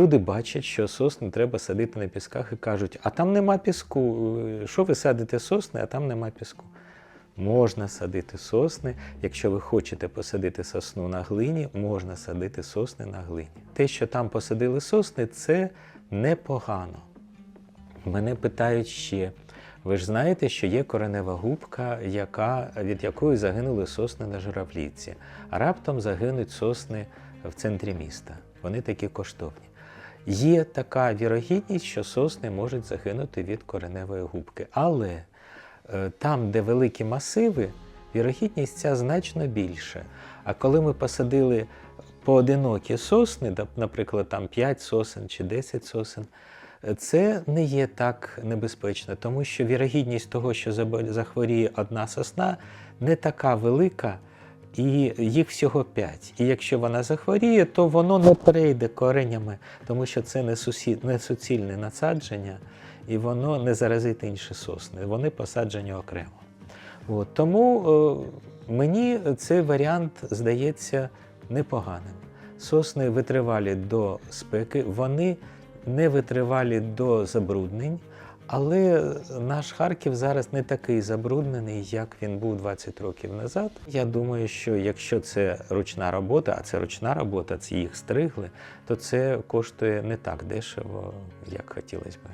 Люди бачать, що сосни треба садити на пісках і кажуть, а там нема піску. е, Що ви садите сосни, а там нема піску. Можна садити сосни. Якщо ви хочете посадити сосну на глині, можна садити сосни на глині. Те, що там посадили сосни, це непогано. Мене питають ще. Ви ж знаєте, що є коренева губка, яка, від якої загинули сосни на журавлівці, а раптом загинуть сосни в центрі міста. Вони такі коштовні. Є така вірогідність, що сосни можуть загинути від кореневої губки. Але е, там, де великі масиви, вірогідність ця значно більша. А коли ми посадили поодинокі сосни, наприклад, там 5 сосен чи 10 сосен, це не є так небезпечно, тому що вірогідність того, що захворіє одна сосна, не така велика, і їх всього 5. І якщо вона захворіє, то воно не перейде коренями, тому що це не, сусі... не суцільне насадження, і воно не заразить інші сосни. Вони посаджені окремо. От, тому е, мені цей варіант здається непоганим. Сосни витривалі до спеки, вони не витривалі до забруднень, але наш Харків зараз не такий забруднений, як він був 20 років назад. Я думаю, що якщо це ручна робота, а це ручна робота, це їх стригли, то це коштує не так дешево, як хотілося би.